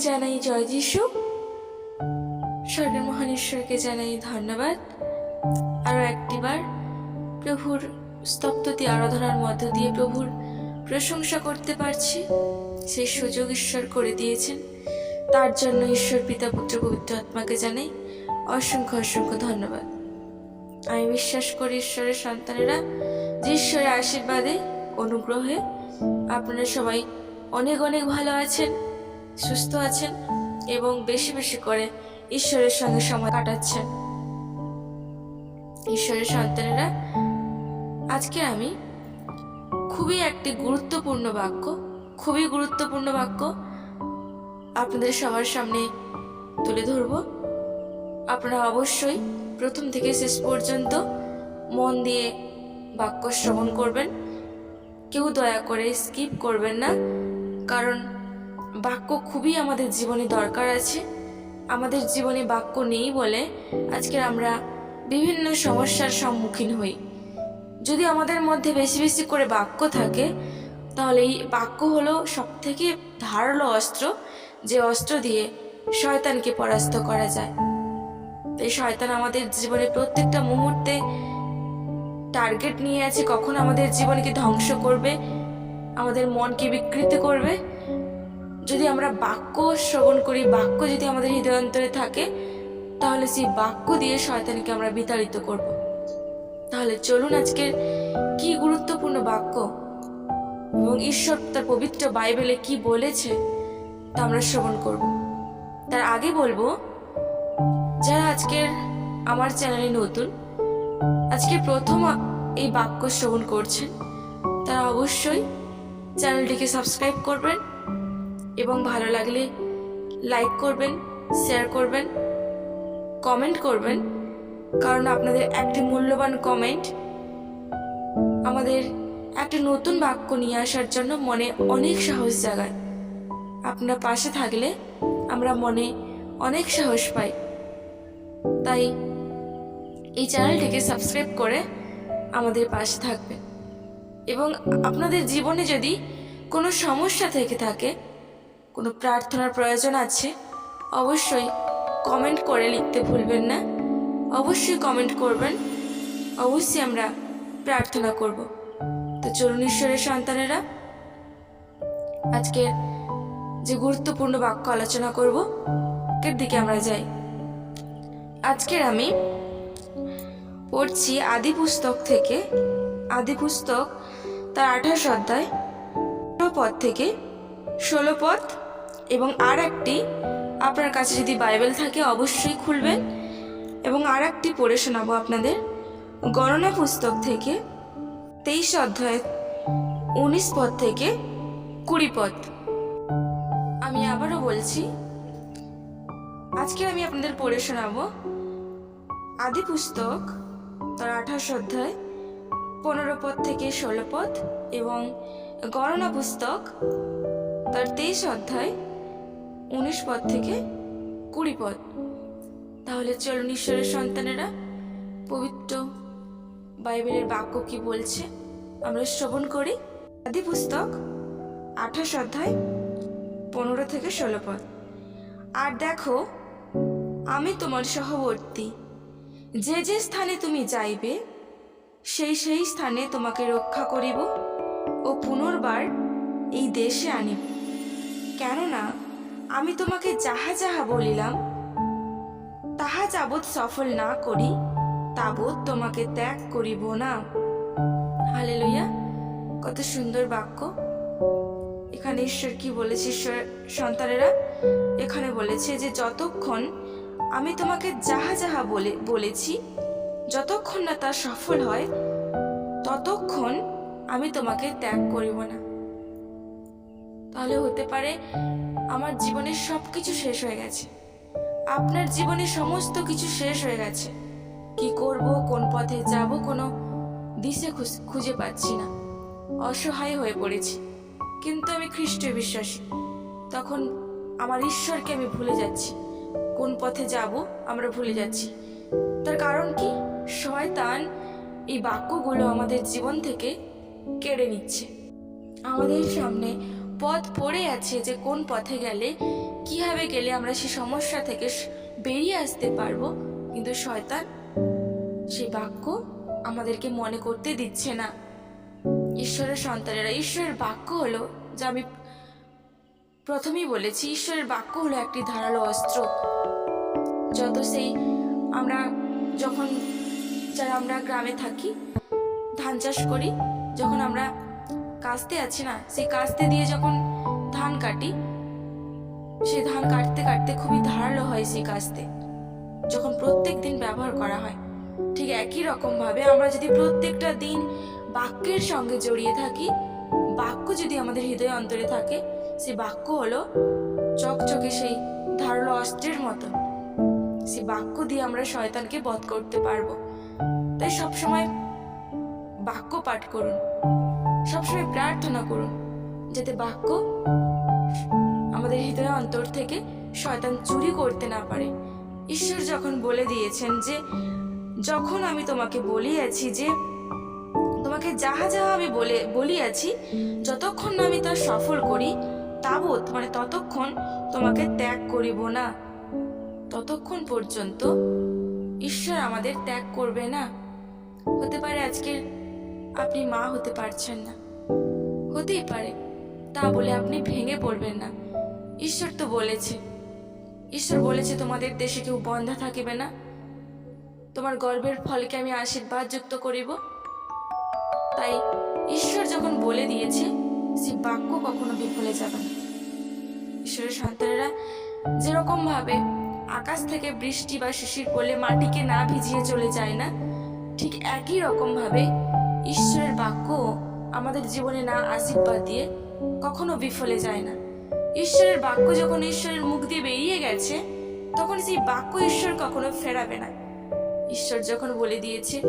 জানাই জয় যিশু। স্বর্গের মহান ঈশ্বরকে জানাই ধন্যবাদ। আরও একটিবার প্রভুর স্তব্ধতি আরাধনার মধ্য দিয়ে প্রভুর প্রশংসা করতে পারছি। সেই সুযোগ ঈশ্বর করে দিয়েছেন। তার জন্য ঈশ্বর পিতা, পুত্র, পবিত্র আত্মাকে জানাই অসংখ্য অসংখ্য ধন্যবাদ। আমি বিশ্বাস করি ঈশ্বরের সন্তানেরা যে ঈশ্বরের আশীর্বাদে, অনুগ্রহে আপনারা সবাই অনেক অনেক ভালো আছেন। সুস্থ আছেন এবং বেশি বেশি করে ঈশ্বরের সঙ্গে সময় কাটাচ্ছেন। ঈশ্বরের সন্তানেরা, আজকে আমি খুবই একটি গুরুত্বপূর্ণ বাক্য, খুবই গুরুত্বপূর্ণ বাক্য আপনাদের সবার সামনে তুলে ধরব। আপনারা অবশ্যই প্রথম থেকে শেষ পর্যন্ত মন দিয়ে বাক্য শ্রবণ করবেন। কেউ দয়া করে স্কিপ করবেন না, কারণ বাক্য খুবই আমাদের জীবনে দরকার আছে। আমাদের জীবনে বাক্য নেই বলে আজকে আমরা বিভিন্ন সমস্যার সম্মুখীন হই। যদি আমাদের মধ্যে বেশি বেশি করে বাক্য থাকে, তাহলে এই বাক্য হলো সব থেকে ধারালো অস্ত্র, যে অস্ত্র দিয়ে শয়তানকে পরাস্ত করা যায়। এই শয়তান আমাদের জীবনে প্রত্যেকটা মুহূর্তে টার্গেট নিয়ে আছে, কখন আমাদের জীবনকে ধ্বংস করবে, আমাদের মনকে বিকৃত করবে যদি আমরা বাক্য শ্রবণ করি, বাক্য যদি আমাদের হৃদয়ন্তরে থাকে, তাহলে সেই বাক্য দিয়ে শয়তানকে আমরা বিতাড়িত করব। তাহলে চলুন আজকের কি গুরুত্বপূর্ণ বাক্য এবং ঈশ্বর তার পবিত্র বাইবেলে কি বলেছে, তা আমরা শ্রবণ করব। তার আগে বলব, যারা আজকের আমার চ্যানেলে নতুন, আজকে প্রথম এই বাক্য শ্রবণ করছেন, তারা অবশ্যই চ্যানেলটিকে সাবস্ক্রাইব করবেন এবং ভালো লাগলে লাইক করবেন শেয়ার করবেন কমেন্ট করবেন। কারণ আপনাদের একটি মূল্যবান কমেন্ট আমাদের একটা নতুন বাক্য নিয়ে আসার জন্য মনে অনেক সাহস জাগায়। আপনার পাশে থাকলে আমরা মনে অনেক সাহস পাই। তাই এই চ্যানেলটিকে সাবস্ক্রাইব করে আমাদের পাশে থাকবেন। এবং আপনাদের জীবনে যদি কোনো সমস্যা থেকে থাকে কোনো প্রার্থনার প্রয়োজন আছে? অবশ্যই কমেন্ট করে লিখতে ভুলবেন না। অবশ্যই কমেন্ট করবেন। অবশ্যই আমরা প্রার্থনা করব। তো চলুন ঈশ্বরের সন্তানেরা আজকে যে গুরুত্বপূর্ণ বাক্য আলোচনা করব, এর দিকে আমরা যাই। আজকের আমি পড়ছি আদি পুস্তক থেকে, আদি পুস্তক তার আঠাশ অধ্যায় পদ থেকে ষোলো পদ এবং আর একটি আপনার কাছে যদি বাইবেল থাকে অবশ্যই খুলবেন এবং আর একটি পড়ে শোনাবো আপনাদের। গণনা পুস্তক থেকে তেইশ অধ্যায় উনিশ পদ থেকে কুড়ি পদ আমি আবারও বলছি, আজকে আমি আপনাদের পড়ে শোনাবো আদি পুস্তক, তার আঠাশ অধ্যায়, পনেরো পদ থেকে ষোলো পদ এবং গণনা পুস্তক তার তেইশ অধ্যায়, উনিশ পদ থেকে কুড়ি পদ। তাহলে চলুন ঈশ্বরের সন্তানেরা পবিত্র বাইবেলের বাক্য কি বলছে? আমরা শ্রবণ করি। আদি পুস্তক, আঠাশ অধ্যায়, পনেরো থেকে ষোলো পদ। আর দেখো, আমি তোমার সহবর্তী। যে যে স্থানে তুমি যাইবে, সেই সেই স্থানে তোমাকে রক্ষা করিব ও পুনর্বার এই দেশে আনিব। কেননা আমি তোমাকে যাহা যাহা বলিলাম, তাহা যাবৎ সফল না করি, তাবৎ তোমাকে ত্যাগ করিব না। হালে লইয়া কত সুন্দর বাক্য। এখানে ঈশ্বর কি বলেছে, ঈশ্বর সন্তানেরা? এখানে বলেছে যে, যতক্ষণ আমি তোমাকে যাহা যাহা বলে, বলেছি, যতক্ষণ না তা সফল হয়, ততক্ষণ আমি তোমাকে ত্যাগ করিব না। তাহলে হতে পারে আমার জীবনের সব কিছু শেষ হয়ে গেছে। আপনার জীবনে সমস্ত কিছু শেষ হয়ে গেছে। কি করব, কোন পথে যাব, কোনো দিশে খুঁজ- পাচ্ছি না। অসহায় হয়ে পড়েছি। কিন্তু আমি খ্রিস্ট বিশ্বাসী। তখন আমার ঈশ্বরকে আমি ভুলে যাচ্ছি। কোন পথে যাব, আমরা ভুলে যাচ্ছি। তার কারণ কি? শয়তান এই বাক্যগুলো আমাদের জীবন থেকে কেড়ে নিচ্ছে। আমাদের সামনে পথ পড়ে আছে যে কোন পথে গেলে কীভাবে গেলে আমরা সেই সমস্যা থেকে বেরিয়ে আসতে পারব। কিন্তু শয়তান সেই বাক্য আমাদেরকে মনে করতে দিচ্ছে না। ঈশ্বরের সন্তানেরা, ঈশ্বরের বাক্য হলো, যা আমি প্রথমেই বলেছি, ঈশ্বরের বাক্য হলো একটি ধারালো অস্ত্র। যত সেই আমরা যখন, যারা আমরা গ্রামে থাকি, ধান চাষ করি, যখন আমরা কাস্তে আছি না, সেই কাস্তে দিয়ে যখন ধান কাটি সে ধান কাটতে কাটতে খুবই ধারালো হয় সেই কাস্তে। যখন প্রত্যেক দিন ব্যবহার করা হয়, ঠিক একই রকম ভাবে আমরা যদি প্রত্যেকটা দিন বাক্যের সঙ্গে জড়িয়ে থাকি, বাক্য যদি আমাদের হৃদয় অন্তরে থাকে সে বাক্য হলো চকচকে সেই ধারালো অস্ত্রের মতো। সেই বাক্য দিয়ে আমরা শয়তানকে বধ করতে পারব। তাই সবসময় বাক্য পাঠ করুন। সবসময় প্রার্থনা করুন, যাতে বাক্য আমাদের হৃদয় অন্তর থেকে শয়তান চুরি করতে না পারে। ঈশ্বর যখন বলে দিয়েছেন যে, যখন আমি তোমাকে বলিয়াছি যে, তোমাকে যাহা যাহা আমি বলে, বলিয়াছি, যতক্ষণ না আমি তা সফল করি, তাবৎ মানে ততক্ষণ তোমাকে ত্যাগ করিব না। ততক্ষণ পর্যন্ত ঈশ্বর আমাদের ত্যাগ করবে না। হতে পারে আজকে আপনি মা হতে পারছেন না। হতেই পারে, তা বলে আপনি ভেঙে পড়বেন না। ঈশ্বর তো বলেছে, ঈশ্বর বলেছে তোমাদের দেশে কেউ বন্ধা থাকিবে না। তোমার গর্বের ফলকে আমি আশীর্বাদ যুক্ত করিব। তাই ঈশ্বর যখন বলে দিয়েছে, সে বাক্য কখনো বিফলে যাবে না। ঈশ্বরের সন্তানেরা যেরকম ভাবে আকাশ থেকে বৃষ্টি বা শিশির পড়লে মাটিকে না ভিজিয়ে চলে যায় না, ঠিক একই রকম ভাবে ঈশ্বরের বাক্য আমাদের জীবনে না আশীর্বাদ দিয়ে কখনো বিফলে যায় না। ঈশ্বরের বাক্য যখন ঈশ্বরের মুখ দিয়ে বেরিয়ে গেছে, তখন সেই বাক্য ঈশ্বর কখনো ফেরাবে না। ঈশ্বর যখন বলে দিয়েছে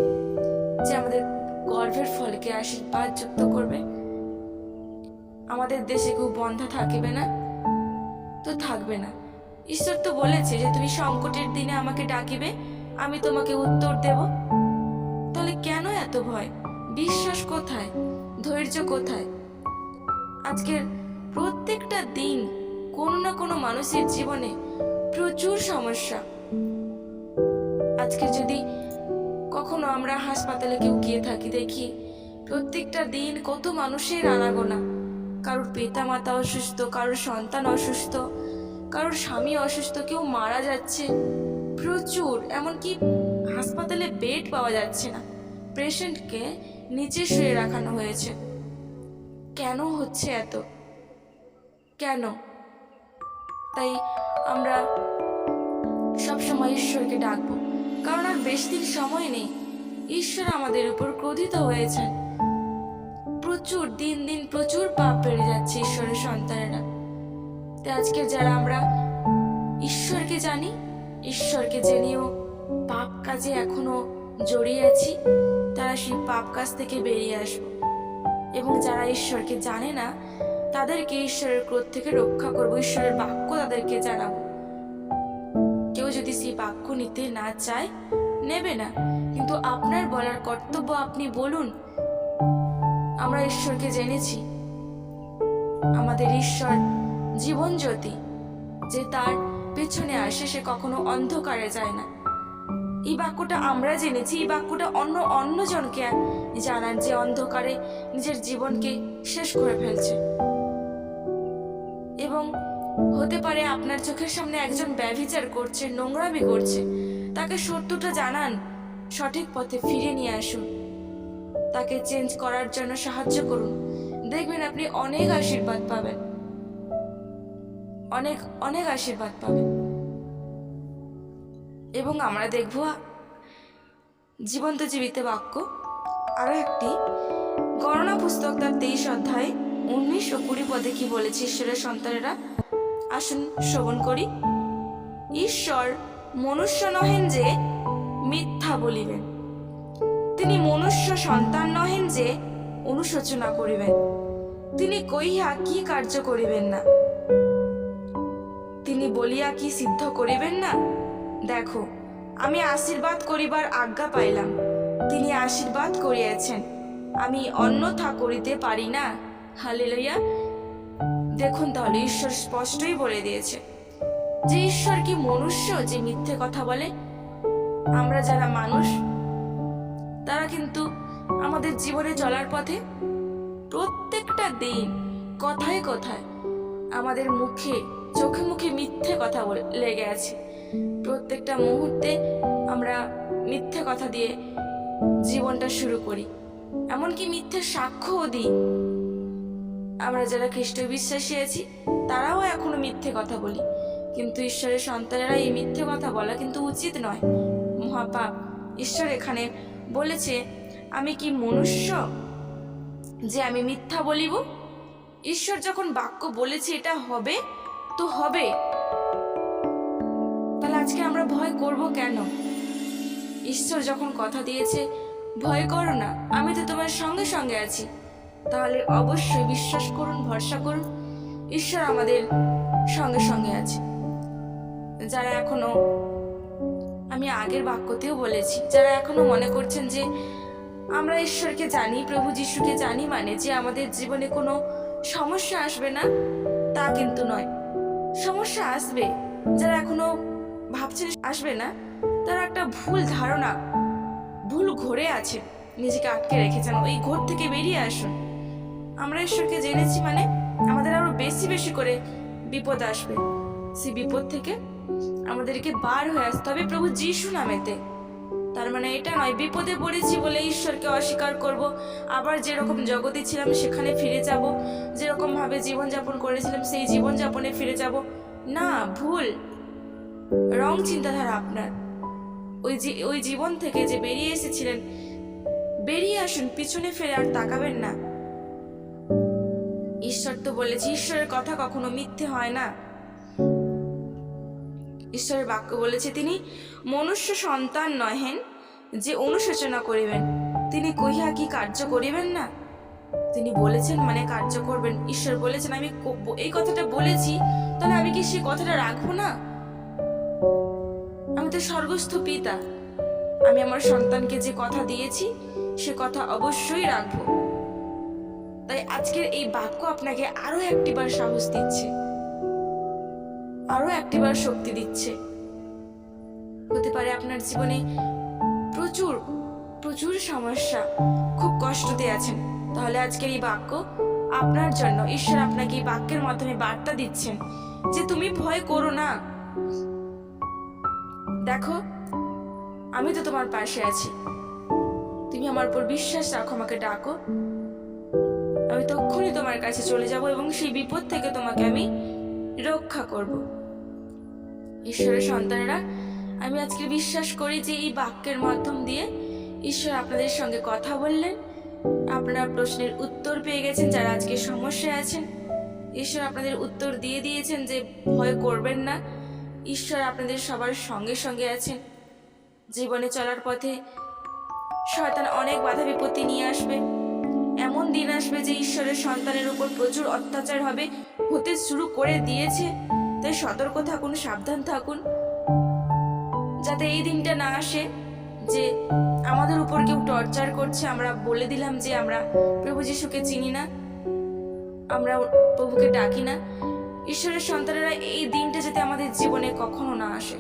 যে আমাদের গর্ভের ফলকে আশীর্বাদ যুক্ত করবে, আমাদের দেশে কেউ বন্ধা থাকবে না, তো থাকবে না। ঈশ্বর তো বলেছে যে তুমি সংকটের দিনে আমাকে ডাকিবে, আমি তোমাকে উত্তর দেব। তাহলে কেন এত ভয়? বিশ্বাস কোথায়? ধৈর্য কোথায়? আজকের প্রত্যেকটা দিন কোনো না কোনো মানুষের জীবনে প্রচুর সমস্যা। আজকে যদি কখনো আমরা হাসপাতালে কেউ গিয়ে থাকি, দেখি প্রত্যেকটা দিন কত মানুষের আনাগোনা। কারোর পিতা মাতা অসুস্থ, কারোর সন্তান অসুস্থ, কারোর স্বামী অসুস্থ, কেউ মারা যাচ্ছে। প্রচুর, এমনকি হাসপাতালে বেড পাওয়া যাচ্ছে না। পেশেন্টকে নিচে শুয়ে রাখানো হয়েছে। কেন হচ্ছে এত? কেন? তাই আমরা সবসময় ঈশ্বরকে ডাকবো। কারণ আর বেশি দিন সময় নেই। ঈশ্বর আমাদের উপর ক্রোধিত হয়েছেন। প্রচুর, দিন দিন প্রচুর পাপ বেড়ে যাচ্ছে ঈশ্বরের সন্তানেরা। তাই আজকে যারা আমরা ঈশ্বরকে জানি, ঈশ্বরকে জেনেও পাপ কাজে এখনও জড়িয়ে আছি, তারা সেই পাপ কাজ থেকে বেরিয়ে আসব। এবং যারা ঈশ্বরকে জানে না, তাদেরকে ঈশ্বরের ক্রোধ থেকে রক্ষা করব, ঈশ্বরের বাক্য তাদেরকে জানাব। কেউ যদি সেই বাক্য নিতে না চায়, নেবে না। কিন্তু আপনার বলার কর্তব্য আপনি বলুন। আমরা ঈশ্বরকে জেনেছি। আমাদের ঈশ্বর জীবন জ্যোতি যে তার পেছনে আসে সে কখনো অন্ধকারে যায় না। এই বাক্যটা আমরা জেনেছি, এই বাক্যটা অন্য অন্যজনকে জানান যে অন্ধকারে নিজের জীবনকে শেষ করে ফেলছে। এবং হতে পারে আপনার চোখের সামনে একজন ব্যভিচার করছে, নোংরামি করছে। তাকে সত্যটা জানান, সঠিক পথে ফিরে নিয়ে আসুন। তাকে চেঞ্জ করার জন্য সাহায্য করুন। দেখবেন আপনি অনেক আশীর্বাদ পাবেন। অনেক অনেক আশীর্বাদ পাবেন। এবং আমরা দেখব জীবন্ত জীবিত বাক্য। আরও একটি। গণনা পুস্তক তার তেইশ অধ্যায়, উনিশ ও কুড়ি পদে কি বলেছে? ঈশ্বরের সন্তানেরা, আসুন শ্রবণ করি। ঈশ্বর মনুষ্য নহেন যে মিথ্যা বলিবেন। তিনি মনুষ্য সন্তান নহেন যে অনুশোচনা করিবেন। তিনি কইয়া কি কার্য করিবেন না? তিনি বলিয়া কি সিদ্ধ করিবেন না? দেখো, আমি আশীর্বাদ করিবার আজ্ঞা পাইলাম। তিনি আশীর্বাদ করিয়াছেন। আমি অন্যথা করিতে পারি না। হালে লইয়া দেখুন তাহলে, ঈশ্বর স্পষ্টই বলে দিয়েছে যে ঈশ্বর কি মনুষ্য যে মিথ্যে কথা বলে? আমরা যারা মানুষ, তারা কিন্তু আমাদের জীবনে চলার পথে প্রত্যেকটা দিন কথায় কথায় আমাদের মুখে, চোখে মুখে মিথ্যে কথা লেগে আছে প্রত্যেকটা মুহূর্তে আমরা মিথ্যে কথা দিয়ে জীবনটা শুরু করি। এমনকি মিথ্যে সাক্ষ্যও দিই। আমরা যারা খ্রিস্ট বিশ্বাসী আছি, তারাও এখনও মিথ্যে কথা বলি। কিন্তু ঈশ্বরের সন্তানেরা এই মিথ্যে কথা বলা কিন্তু উচিত নয়। মহাপাপ, ঈশ্বর এখানে বলেছে, আমি কি মনুষ্য যে আমি মিথ্যা বলিব? ঈশ্বর যখন বাক্য বলেছে এটা হবে, তো হবে। আমরা ভয় করব কেন? ঈশ্বর যখন কথা দিয়েছে, ভয় করো না, আমি তো তোমার সঙ্গে সঙ্গে আছি। তাহলে অবশ্যই বিশ্বাস করুন, ভরসা করুন, ঈশ্বর আমাদের সঙ্গে সঙ্গে আছে। যারা এখনও, আমি আগের বাক্যতেও বলেছি, যারা এখনও মনে করছেন যে আমরা ঈশ্বরকে জানি, প্রভু যিশুকে জানি মানে যে আমাদের জীবনে কোনো সমস্যা আসবে না, তা কিন্তু নয়। সমস্যা আসবে, যারা এখনও ভাবছেন আসবে না? তারা একটা ভুল ধারণা, ভুল ঘোরে আছে। নিজেকে আটকে রেখেছেন ওই ঘোর থেকে বেরিয়ে আসুন। আমরা ঈশ্বরকে জেনেছি মানে আমাদের আরও বেশি বেশি করে বিপদ আসবে। সেই বিপদ থেকে আমাদেরকে বার হয়ে আসতে হবে প্রভু যিশু নামেতে। তার মানে এটা নয়, বিপদে পড়েছি বলে ঈশ্বরকে অস্বীকার করব, আবার যেরকম জগতে ছিলাম সেখানে ফিরে যাব যেরকম ভাবে জীবনযাপন করেছিলাম সেই জীবনযাপনে ফিরে যাব। না, ভুল। রং চিন্তাধারা আপনার। ওই ওই জীবন থেকে যে বেরিয়ে এসেছিলেন, বেরিয়ে আসুন, পিছনে ফিরে আর তাকাবেন না। ঈশ্বর তো বলেছে, ঈশ্বরের কথা কখনো মিথ্যে হয় না। ঈশ্বরের বাক্য বলেছে তিনি, মনুষ্য সন্তান নহেন, যে অনুশোচনা করিবেন, তিনি কহিয়া কি কার্য করিবেন না? তিনি বলেছেন মানে কার্য করবেন। ঈশ্বর বলেছেন, আমি এই কথাটা বলেছি, তাহলে আমি কি সেই কথাটা রাখব না? আমি তো স্বর্গস্থ পিতা, আমি আমার সন্তানকে যে কথা দিয়েছি, সে কথা অবশ্যই রাখব। তাই আজকের এই বাক্য আপনাকে আরও একটিবার সাহস দিচ্ছে, আরও একটিবার শক্তি দিচ্ছে। হতে পারে আপনার জীবনে প্রচুর প্রচুর সমস্যা, খুব কষ্টতে আছেন। তাহলে আজকের এই বাক্য আপনার জন্য। ঈশ্বর আপনাকে এই বাক্যের মাধ্যমে বার্তা দিচ্ছেন যে তুমি ভয় করো না। দেখো, আমি তো তোমার পাশে আছি। তুমি আমার উপর বিশ্বাস রাখো, আমাকে ডাকো। আমি তক্ষুনি তোমার কাছে চলে যাব এবং সেই বিপদ থেকে তোমাকে আমি রক্ষা করব। ঈশ্বরের সন্তানেরা, আমি আজকে বিশ্বাস করি যে এই বাক্যের মাধ্যম দিয়ে ঈশ্বর আপনাদের সঙ্গে কথা বললেন। আপনারা প্রশ্নের উত্তর পেয়ে গেছেন, যারা আজকে সমস্যায় আছেন। ঈশ্বর আপনাদের উত্তর দিয়ে দিয়েছেন যে ভয় করবেন না। ঈশ্বর আপনাদের সবার সঙ্গে সঙ্গে আছেন। জীবনে চলার পথে শয়তান অনেক বাধা বিপত্তি নিয়ে আসবে। এমন দিন আসবে যে ঈশ্বরের সন্তানের উপর প্রচুর অত্যাচার হবে, হতে শুরু করে দিয়েছে। তাই সতর্ক থাকুন, সাবধান থাকুন। যাতে এই দিনটা না আসে যে আমাদের উপর কেউ টর্চার করছে। আমরা বলে দিলাম যে আমরা প্রভু যিশুকে চিনি না, আমরা প্রভুকে ডাকি না। ঈশ্বরের সন্তানেরা এই দিনটা যাতে আমাদের জীবনে কখনো না আসে।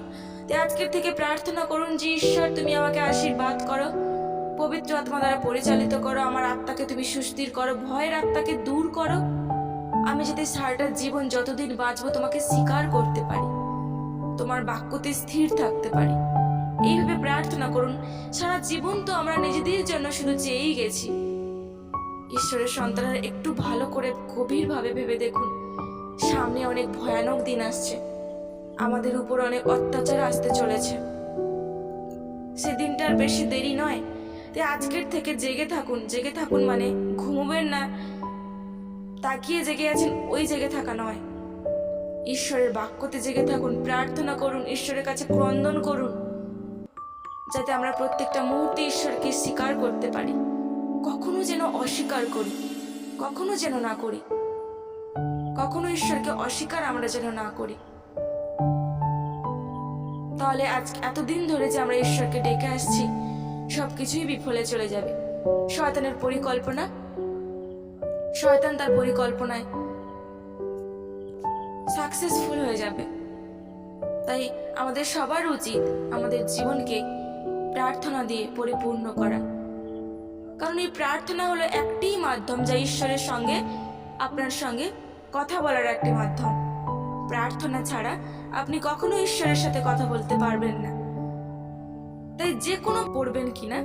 তাই আজকের থেকে প্রার্থনা করুন যে, ঈশ্বর, তুমি আমাকে আশীর্বাদ করো, পবিত্র আত্মা দ্বারা পরিচালিত করো, আমার আত্মাকে তুমি সুস্থির করো, ভয়ের আত্মাকে দূর করো। আমি যাতে সারাটা জীবন যতদিন বাঁচবো তোমাকে স্বীকার করতে পারি, তোমার বাক্যতে স্থির থাকতে পারি। এইভাবে প্রার্থনা করুন, সারা জীবন তো আমরা নিজেদের জন্য শুধু চেয়েই গেছি। ঈশ্বরের সন্তানের একটু ভালো করে গভীরভাবে ভেবে দেখুন। সামনে অনেক ভয়ানক দিন আসছে। আমাদের উপর অনেক অত্যাচার আসতে চলেছে। সেদিনটার বেশি দেরি নয়। তাই আজকের থেকে জেগে থাকুন জেগে থাকুন মানে ঘুমোবেন না। তাকিয়ে জেগে আছেন, ওই জেগে থাকা নয়। ঈশ্বরের বাক্যতে জেগে থাকুন, প্রার্থনা করুন, ঈশ্বরের কাছে ক্রন্দন করুন। যাতে আমরা প্রত্যেকটা মুহূর্তে ঈশ্বরকে স্বীকার করতে পারি। কখনো যেন অস্বীকার করি, কখনো যেন না করি। কখনো ঈশ্বরকে অস্বীকার আমরা যেন না করি। তাহলে আজ এতদিন ধরে যে আমরা ঈশ্বরকে ডেকে আসছি, সবকিছুই বিফলে চলে যাবে। শয়তানের পরিকল্পনা? শয়তান তার পরিকল্পনায় সাকসেসফুল হয়ে যাবে। তাই আমাদের সবার উচিত আমাদের জীবনকে প্রার্থনা দিয়ে পরিপূর্ণ করা। কারণ এই প্রার্থনা হলো একটিই মাধ্যম যা ঈশ্বরের সঙ্গে, আপনার সঙ্গে কথা বলার একটি মাধ্যম। প্রার্থনা ছাড়া আপনি কখনো ঈশ্বরের সাথে কথা বলতে পারবেন না। তাই যে কোনো পড়বেন কিনা,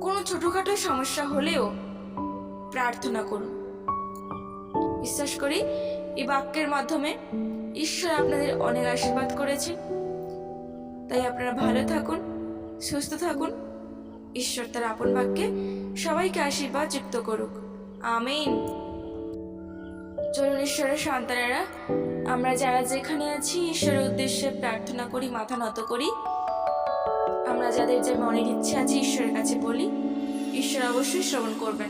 কোনো ছোটোখাটো সমস্যা হলেও প্রার্থনা করুন। বিশ্বাস করি, এই বাক্যের মাধ্যমে ঈশ্বর আপনাদের অনেক আশীর্বাদ করেছে। তাই আপনারা ভালো থাকুন, সুস্থ থাকুন। ঈশ্বর তার আপন বাক্যে সবাইকে আশীর্বাদ যুক্ত করুক। আমিন। চলুন ঈশ্বরের সন্তানেরা, আমরা যারা যেখানে আছি, ঈশ্বরের উদ্দেশ্যে প্রার্থনা করি, মাথা নত করি। আমরা যাদের যে মনের ইচ্ছে আছে, ঈশ্বরের কাছে বলি। ঈশ্বর অবশ্যই শ্রবণ করবেন।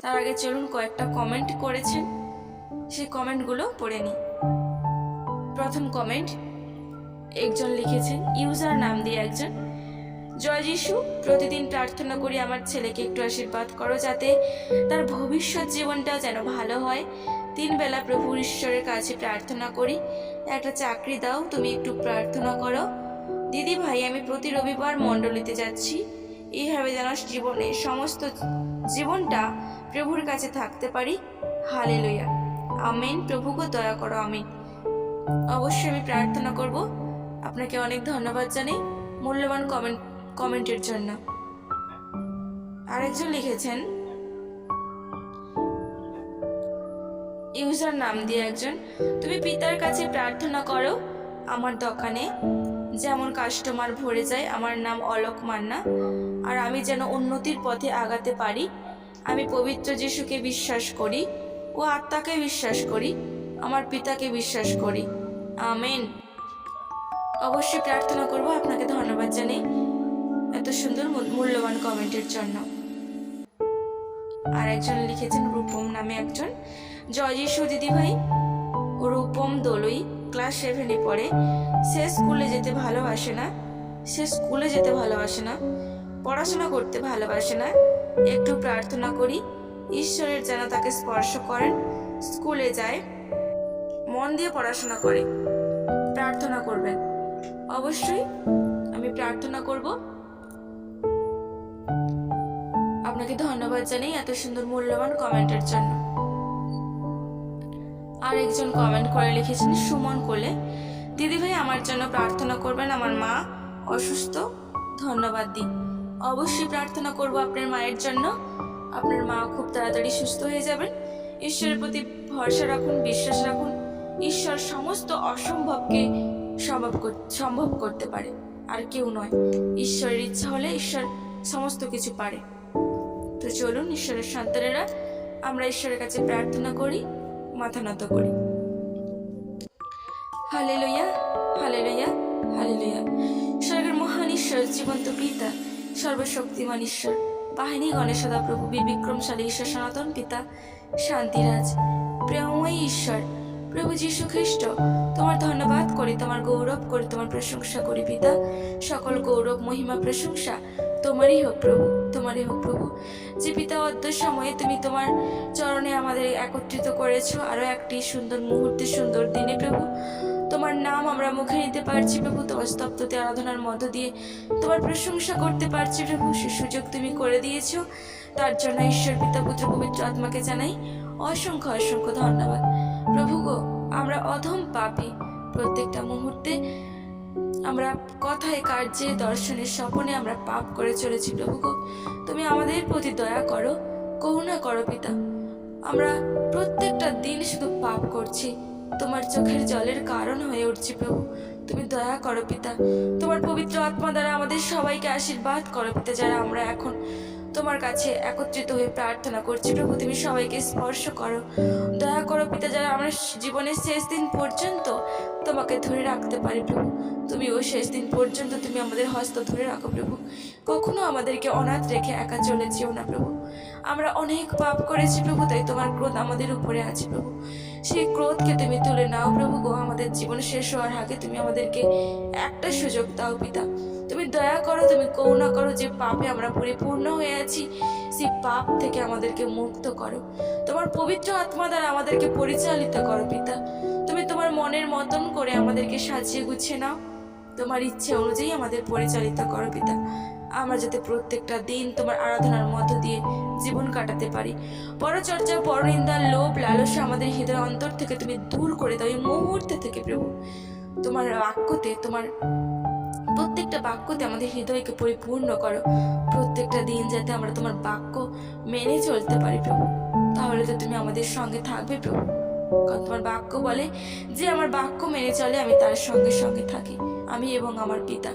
তার আগে চলুন কয়েকটা কমেন্ট করেছেন। সেই কমেন্টগুলো পড়ে নিই। প্রথম কমেন্ট একজন লিখেছেন ইউজার নাম দিয়ে একজন। জয় যিশু, প্রতিদিন প্রার্থনা করি, আমার ছেলেকে একটু আশীর্বাদ করো যাতে তার ভবিষ্যৎ জীবনটা যেন ভালো হয়। তিন বেলা প্রভুর ঈশ্বরের কাছে প্রার্থনা করি। একটা চাকরি দাও, তুমি একটু প্রার্থনা করো। দিদি ভাই, আমি প্রতি রবিবার মণ্ডলীতে যাচ্ছি। এইভাবে যেন জীবনে সমস্ত জীবনটা প্রভুর কাছে থাকতে পারি। হালে লইয়া আমেন। প্রভুকে দয়া করো, আমিন। অবশ্যই আমি প্রার্থনা করব। আপনাকে অনেক ধন্যবাদ জানাই মূল্যবান কমেন্ট, কমেন্টের জন্য। আরেকজন লিখেছেন ইউজার নাম দিয়ে একজন, তুমি পিতার কাছে প্রার্থনা করো আমার দোকানে, যেমন কাস্টমার ভরে যায়, আমার নাম অলোক মান্না, আর আমি যেন উন্নতির পথে আগাতে পারি, আমি পবিত্র যিশুকে বিশ্বাস করি, ও আত্মাকে বিশ্বাস করি, আমার পিতাকে বিশ্বাস করি। আমেন। অবশ্যই প্রার্থনা করব, আপনাকে ধন্যবাদ জানাই এত সুন্দর মূল- মূল্যবান কমেন্টের জন্য। আর একজন লিখেছেন, রূপম নামে একজন। জয় দিদি ভাই, রূপম দলুই ক্লাস সেভেনে পড়ে। সে স্কুলে যেতে ভালোবাসে না, সে স্কুলে যেতে ভালোবাসে না, পড়াশোনা করতে ভালোবাসে না। একটু প্রার্থনা করি, ঈশ্বরের যেন তাকে স্পর্শ করেন স্কুলে যায়, মন দিয়ে পড়াশোনা করে, প্রার্থনা করবেন। অবশ্যই আমি প্রার্থনা করব। আপনাকে ধন্যবাদ জানাই এত সুন্দর, মূল্যবান কমেন্টের জন্য। আর একজন কমেন্ট করে লিখেছেন, সুমন কোলে। দিদি ভাই আমার জন্য প্রার্থনা করবেন, আমার মা অসুস্থ। ধন্যবাদ দি। অবশ্যই প্রার্থনা করব আপনার মায়ের জন্য। আপনার মা খুব তাড়াতাড়ি সুস্থ হয়ে যাবেন। ঈশ্বরের প্রতি ভরসা রাখুন, বিশ্বাস রাখুন। ঈশ্বর সমস্ত অসম্ভবকে সম্ভব সম্ভব করতে পারে। আর কেউ নয়। ঈশ্বরের ইচ্ছা হলে ঈশ্বর সমস্ত কিছু পারে। তো চলুন, ঈশ্বরের সন্তানেরা, আমরা ঈশ্বরের কাছে প্রার্থনা করি। মাথা নত করি। হালে লইয়া হালে লইয়া হালে লইয়া স্বর্গের মহান ঈশ্বর, জীবন্ত পিতা, সর্বশক্তিমান ঈশ্বর। বাহিনী গণেশদা প্রভু, বীর বিক্রমশালী ঈশ্বর, সনাতন পিতা, শান্তিরাজ প্রেমময়ী ঈশ্বর। প্রভু যীশু খ্রিস্ট, তোমার ধন্যবাদ করি, তোমার গৌরব করি, তোমার প্রশংসা করি, পিতা। সকল গৌরব, মহিমা, প্রশংসা তোমারই হোক প্রভু, তোমারই হোক প্রভু। যে পিতা অদ্য সময়ে তুমি তোমার চরণে আমাদের একত্রিত করেছ আরও একটি সুন্দর মুহূর্তে, সুন্দর দিনে প্রভু। তোমার নাম আমরা মুখে নিতে পারছি প্রভু, তোমার স্তব্ধতে আরাধনার মধ্য দিয়ে তোমার প্রশংসা করতে পারছি প্রভু। সে সুযোগ তুমি করে দিয়েছ, তার জন্য ঈশ্বর পিতা, পুত্র, পবিত্র আত্মাকে জানাই অসংখ্য অসংখ্য ধন্যবাদ। প্রভু গো, আমরা অধম পাপী প্রত্যেকটা মুহূর্তে আমরা কথায় কার্যে, দর্শনের স্বপনে আমরা পাপ করে চলেছি প্রভু গো তুমি আমাদের প্রতি দয়া করো, করুণা করো পিতা। আমরা প্রত্যেকটা দিন শুধু পাপ করছি, তোমার চোখের জলের কারণ হয়ে উঠছি, প্রভু। তুমি দয়া করো পিতা। তোমার পবিত্র আত্মা দ্বারা আমাদের সবাইকে আশীর্বাদ করো পিতা, যারা আমরা এখন তোমার কাছে একত্রিত হয়ে প্রার্থনা করছি, প্রভু, তুমি সবাইকে স্পর্শ করো। দয়া করো পিতা, যারা আমরা জীবনের শেষ দিন পর্যন্ত তোমাকে ধরে রাখতে পারি, প্রভু তুমি ও শেষ দিন পর্যন্ত তুমি আমাদের হস্ত ধরে রাখো, প্রভু। কখনো আমাদেরকে অনাথ রেখে একা চলে যেও না, প্রভু। আমরা অনেক পাপ করেছি, প্রভু, তাই তোমার ক্রোধ আমাদের উপরে আছে, প্রভু। সেই ক্রোধকে তুমি তুলে নাও, প্রভু গো, আমাদের জীবন শেষ হওয়ার আগে তুমি আমাদেরকে একটা সুযোগ দাও, পিতা। দয়া করো, তুমি করুণা করো, যে পাপে আমরা পরিপূর্ণ হয়ে আছি, সেই পাপ থেকে আমাদেরকে মুক্ত করো। তোমার পবিত্র আত্মা দ্বারা আমাদেরকে পরিচালিত করো, পিতা। তুমি তুমি তোমার মনের মতন করে আমাদেরকে সাজিয়ে গুছিয়ে নাও। তোমার ইচ্ছে অনুযায়ী আমাদের পরিচালিত করো, পিতা। আমরা যাতে প্রত্যেকটা দিন তোমার আরাধনার মধ্য দিয়ে জীবন কাটাতে পারি। পরচর্চা, পরনিন্দা, লোভ, লালসা আমাদের হৃদয় অন্তর থেকে তুমি দূর করে দাও, এই মুহূর্তে থেকে, প্রভু। তোমার বাক্যতে তোমার প্রত্যেকটা বাক্যতে আমাদের হৃদয়কে পরিপূর্ণ করো। প্রত্যেকটা দিন যাতে আমরা তোমার বাক্য মেনে চলতে পারি, প্রভু। তাহলে তো তুমি আমাদের সঙ্গে থাকবে, প্রভু। কারণ তোমার বাক্য বলে যে আমার বাক্য মেনে চলে, আমি তার সঙ্গে সঙ্গে থাকি, আমি এবং আমার পিতা।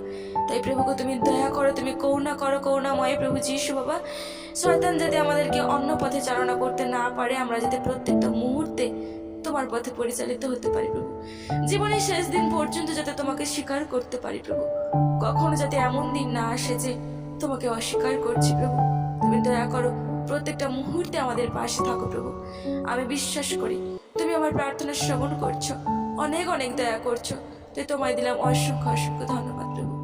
তাই প্রভুকে তুমি দয়া করো, তুমি করুণা করো, করুণাময় প্রভু যিশু বাবা। শয়তান যাতে আমাদেরকে অন্য পথে চালনা করতে না পারে, আমরা যাতে প্রত্যেকটা মুহূর্তে তোমার পথে পরিচালিত হতে পারি, প্রভু। জীবনের শেষ দিন পর্যন্ত যাতে তোমাকে স্বীকার করতে পারি, প্রভু। কখনো যাতে এমন দিন না আসে যে তোমাকে অস্বীকার করছি, প্রভু। তুমি দয়া করো, প্রত্যেকটা মুহূর্তে আমাদের পাশে থাকো, প্রভু। আমি বিশ্বাস করি, তুমি আমার প্রার্থনা শ্রবণ করছ, অনেক অনেক দয়া করছ। তাই তোমায় দিলাম অসংখ্য অসংখ্য ধন্যবাদ, প্রভু।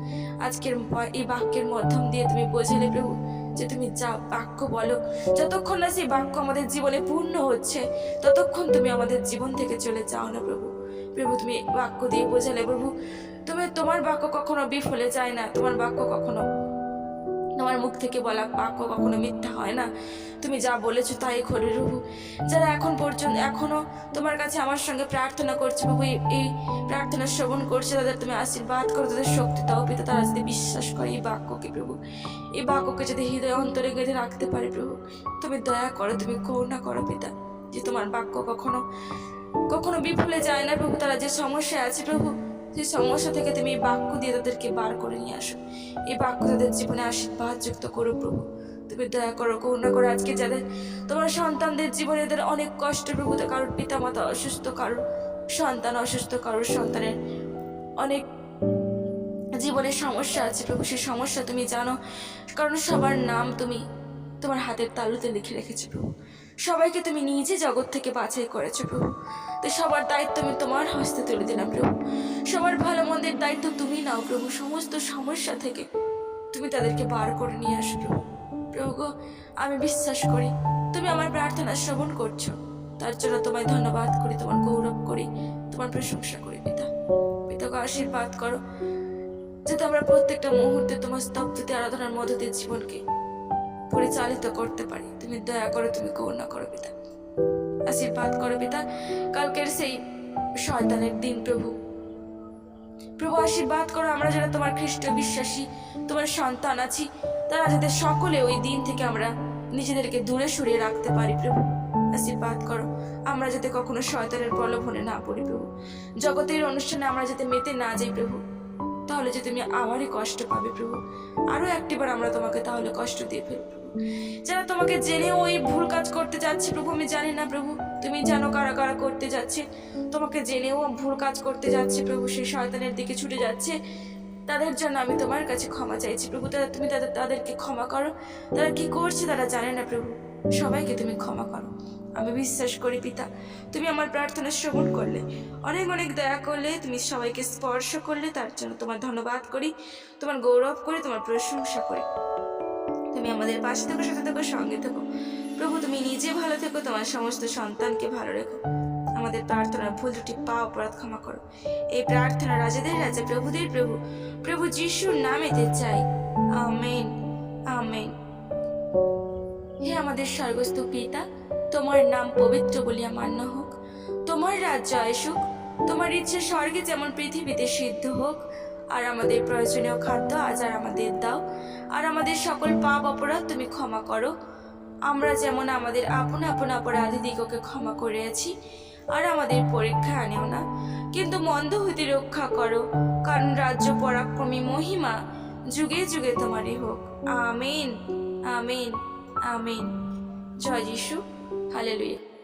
আজকের এই বাক্যের মাধ্যম দিয়ে তুমি বোঝালে, প্রভু। যে তুমি যা বাক্য বলো, যতক্ষণ না সেই বাক্য আমাদের জীবনে পূর্ণ হচ্ছে, ততক্ষণ তুমি আমাদের জীবন থেকে চলে যাও না প্রভু। প্রভু, তুমি বাক্য দিয়ে বোঝালে প্রভু, তুমি তোমার বাক্য কখনো বিফলে যায় না, তোমার বাক্য কখনো তোমার মুখ থেকে বলা বাক্য কখনো মিথ্যা হয় না। তুমি যা বলেছ তাই করে প্রভু যারা এখন পর্যন্ত, এখনও তোমার কাছে আমার সঙ্গে প্রার্থনা করছে প্রভু এই- প্রার্থনা শ্রবণ করছে, তাদের তুমি আশীর্বাদ করো, তাদের শক্তি দাও, পিতা, তারা যদি বিশ্বাস করে এই বাক্যকে প্রভু। এই বাক্যকে যদি হৃদয় অন্তরে গেঁথে রাখতে পারে প্রভু, তুমি দয়া করো, তুমি করুণা করো, পিতা, যে তোমার বাক্য কখনো কখনো বিফলে যায় না প্রভু, তারা যে সমস্যায় আছে প্রভু সেই সমস্যা থেকে তুমি এই বাক্য দিয়ে তাদেরকে বার করে নিয়ে আসো। এই বাক্য তাদের জীবনে আশীর্বাদ যুক্ত করো প্রভু। তুমি দয়া করো, করুণা করো আজকে যাদের তোমার সন্তানদের জীবনে এদের অনেক কষ্ট প্রভু কারোর পিতা মাতা অসুস্থ, কারোর সন্তান অসুস্থ, কারোর সন্তানের অনেক জীবনে সমস্যা আছে প্রভু। সেই সমস্যা তুমি জানো, কারণ সবার নাম তুমি তোমার হাতের তালুতে লিখে রেখেছো প্রভু। সবাইকে তুমি নিজে জগৎ থেকে বাছাই করেছ প্রভু। তো সবার দায়িত্ব আমি তোমার হস্তে তুলে দিলাম প্রভু। সবার ভালো মন্দের দায়িত্ব তুমি নাও প্রভু। সমস্ত সমস্যা থেকে তুমি তাদেরকে বার করে নিয়ে আসো প্রভু। প্রভু আমি বিশ্বাস করি, তুমি আমার প্রার্থনা শ্রবণ করছ। তার জন্য তোমায় ধন্যবাদ করি, তোমার গৌরব করি, তোমার প্রশংসা করি, পিতা। পিতাকে আশীর্বাদ করো, যাতে আমরা প্রত্যেকটা মুহূর্তে তোমার স্তব্ধতে, আরাধনার মধ্য দিয়ে জীবনকে পরিচালিত করতে পারি। তুমি দয়া করো তুমি করুণা করো পিতা। আশীর্বাদ করো পিতা। কালকের সেই শয়তানের দিন, প্রভু। প্রভু, আশীর্বাদ করো আমরা যারা তোমার খ্রিস্ট বিশ্বাসী, তোমার সন্তান আছি। তারা যাতে সকলে ওই দিন থেকে আমরা নিজেদেরকে দূরে সরিয়ে রাখতে পারি, প্রভু। আশীর্বাদ করো আমরা যাতে কখনো শয়তানের প্রলোভনে না পড়ি, প্রভু। জগতের অনুষ্ঠানে আমরা যাতে মেতে না যাই, প্রভু। তাহলে যে তুমি আবারই কষ্ট পাবে প্রভু। আরও একটিবার আমরা তোমাকে তাহলে কষ্ট দিয়ে ফেলব। যারা তোমাকে জেনে ওই ভুল কাজ করতে যাচ্ছে প্রভু, আমি জানি না প্রভু, তুমি জানো কারা কারা করতে যাচ্ছে। তোমাকে জেনেও ভুল কাজ করতে যাচ্ছে প্রভু, সেই শয়তানের দিকে ছুটে যাচ্ছে। তাদের জন্য আমি তোমার কাছে ক্ষমা চাইছি প্রভু তারা তুমি তাদের তাদেরকে ক্ষমা করো। তারা কি করছে তারা জানে না প্রভু। সবাইকে তুমি ক্ষমা করো। আমি বিশ্বাস করি পিতা, তুমি আমার প্রার্থনা শ্রবণ করলে, অনেক অনেক দয়া করলে, তুমি সবাইকে স্পর্শ করলে, তার জন্য তোমার ধন্যবাদ করি, তোমার গৌরব করি, তোমার প্রশংসা করি। তুমি আমাদের পাশে থেকো, সাথে থেকো, সঙ্গে থেকো। প্রভু, তুমি নিজে ভালো থেকো, তোমার সমস্ত সন্তানকে ভালো রেখো। আমাদের প্রার্থনার ভুল দুটি পা অপরাধ ক্ষমা করো। এই প্রার্থনা রাজাদের, রাজা প্রভুদের প্রভু প্রভু যিশুর নামেতে চাই। Amen amen. হে আমাদের স্বর্গস্থ পিতা, তোমার নাম পবিত্র বলিয়া মান্য হোক। তোমার রাজ্য আসুক, তোমার ইচ্ছে স্বর্গে যেমন পৃথিবীতে সিদ্ধ হোক। আর আমাদের প্রয়োজনীয় খাদ্য আজ আর আমাদের দাও। আর আমাদের সকল পাপ অপরাধ তুমি ক্ষমা করো। আমরা যেমন আমাদের আপন আপন অপরাধী দিগকে ক্ষমা করিয়াছি, আর আমাদের পরীক্ষা আনেও না। কিন্তু মন্দ হইতে রক্ষা করো, কারণ রাজ্য পরাক্রমী মহিমা যুগে যুগে তোমারই হোক। আমিন আমিন। আমিন। জয় যিশু। হালেলুয়া।